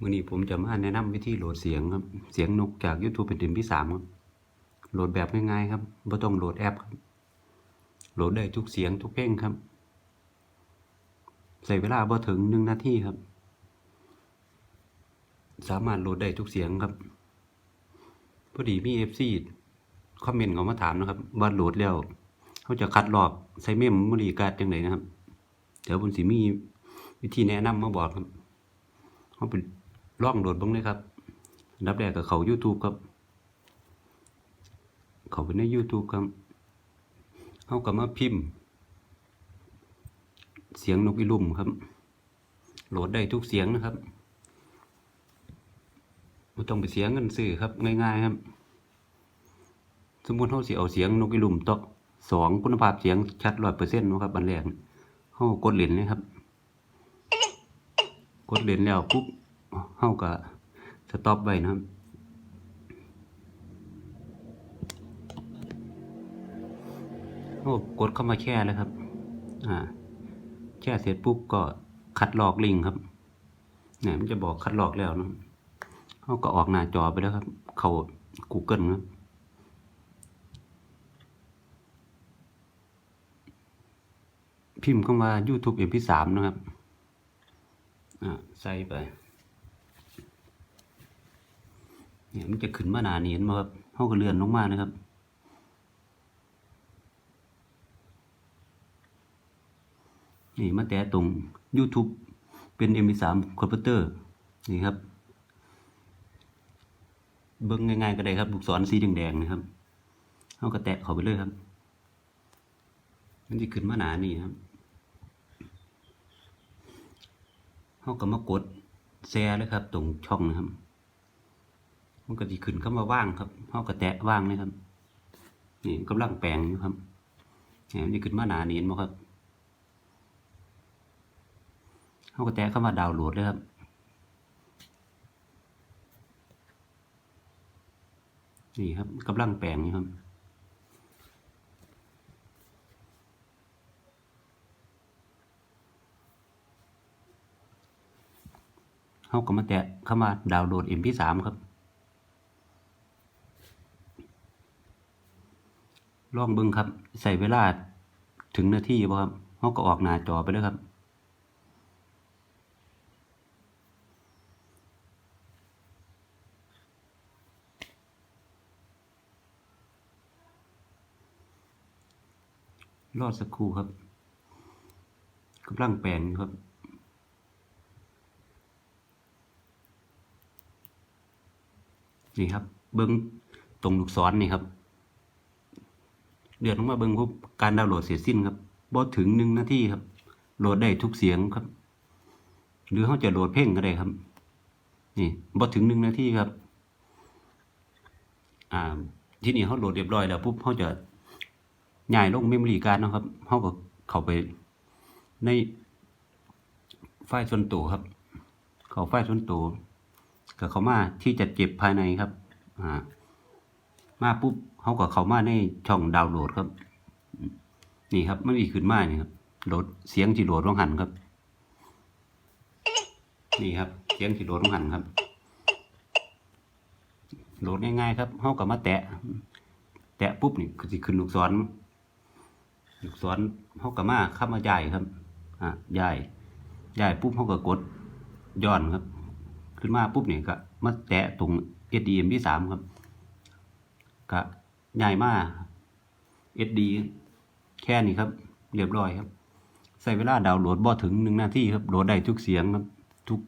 มื่อนี้ผมจะมาแนะนำวิธีโหลดเสียงครับ เสียงนกจาก YouTube เป็นดือนที่สามครับ โหลดแบบง่ายๆครับไม่ต้องโหลดแอปครับ โหลดได้ทุกเสียงทุกเพลงครับ ใส่เวลาบ่ถึงหนึ่งนาทีครับ สามารถโหลดได้ทุกเสียงครับ พอดีมีเอฟซีคอมเมนต์เขามาถามนะครับ ว่าโหลดแล้วเขาจะคัดลอกใส่เมมโมรี่การ์ดจังไดนะครับ เดี๋ยวผมสิมีวิธีแนะนำมาบอกครับเขาเป็น ล่องโหลดบ้างเลยครับอันดับแรกกับเขา YouTube ครับ เขาไปใน YouTube ครับเขาก็มาพิมพ์ เสียงนกอีลุ่มครับ โหลดได้ทุกเสียงนะครับไม่ต้องไปเสียงเงินซื้อครับ ง่ายๆครับ สมมติเขาสิเอาเสียงนกอีลุ่มต่อสองคุณภาพเสียงชัดร้อยเปอร์เซ็นต์นะครับอันแรกเขากดเหรียญเลยครับ กดเหรียญแล้วปุ๊บ เขาก็สต็อปไว้นะครับเขากดเข้ามาแช่เลยครับ อ่า แช่เสร็จปุ๊บก็คัดลอกลิงครับเนี่ยมันจะบอกคัดลอกแล้วนะเขาก็ออกหน้าจอไปแล้วครับ เขา Google ครับพิมพ์คำว่า YouTube MP3 นะครับ อ่า ใส่ไป เนี่ยมันจะขึ้นมาหนาเนียนมาครับเขาก็เลื่อนลงมานะครับ นี่มาแต่ตรง YouTube เป็น MP3 คอมพิวเตอร์นี่ครับ เบิ้งง่ายๆก็ได้ครับลูกศรสีแดงๆนะครับเขาก็แตะเขาไปเลยครับมันจะขึ้นมาหนานี่ครับเขาก็มากดแชร์เลยครับ ตรงช่องนะครับ มันก็จะขึ้นเข้ามาว่างครับเขาก็แตะว่างเลยครับ นี่กำลังแปลงอยู่ครับนี่มันขึ้นมาหนาเนียนมาครับเขาก็แตะเข้ามาดาวน์โหลดเลยครับนี่ครับกำลังแปลงนี่ครับเขาก็มาแตะเข้ามาดาวน์โหลด MP3 ครับ ลองเบิ่งครับใส่เวลาถึงนาทีบ่ครับเขาก็ออกหน้าจอไปเลยครับ รอดสักครู่ครับกำลังแปลงครับนี่ครับ เบิ้งตรงลูกศรนี่ครับ เดือดลงมาเบิ้งปุ๊บการดาวน์โหลดเสร็จสิ้นครับบ่ถึงหนึ่งนาทีครับ โหลดได้ทุกเสียงครับ หรือเขาจะโหลดเพลงก็ได้ครับ นี่บ่ถึงหนึ่งนาทีครับ อ่า ที่นี่เขาโหลดเรียบร้อยแล้วปุ๊บเขาจะย้ายลงเมมโมรี่การ์ดนะครับเขาก็เข้าไปในไฟล์ส่วนตัวครับ เข้าไฟล์ส่วนตัวก็เข้ามาที่จะเก็บภายในครับ อ่า มาปุ๊บ เขาก็เข้ามาในช่องดาวน์โหลดครับ นี่ครับมันมีขึ้นมานี่ครับโหลดเสียงที่โหลดลงหันครับ นี่ครับ เสียงที่โหลดลงหันครับ โหลดง่ายๆครับเขาก็มาแตะ แตะปุ๊บนี่ก็สิขึ้นลูกศรลูกศรเขาก็มาข้ามาย้ายครับ อ่าย้ายย้ายปุ๊บเขาก็กดย้อนครับ ขึ้นมาปุ๊บเนี่ยก็มาแตะตรง SDM ที่สามครับก็ ใหญ่มาก SD แค่นี้ครับ เรียบร้อยครับ ใส่เวลาดาวน์โหลดบ่ถึงหนึ่งนาทีครับ โหลดได้ทุกเสียงครับ ทุก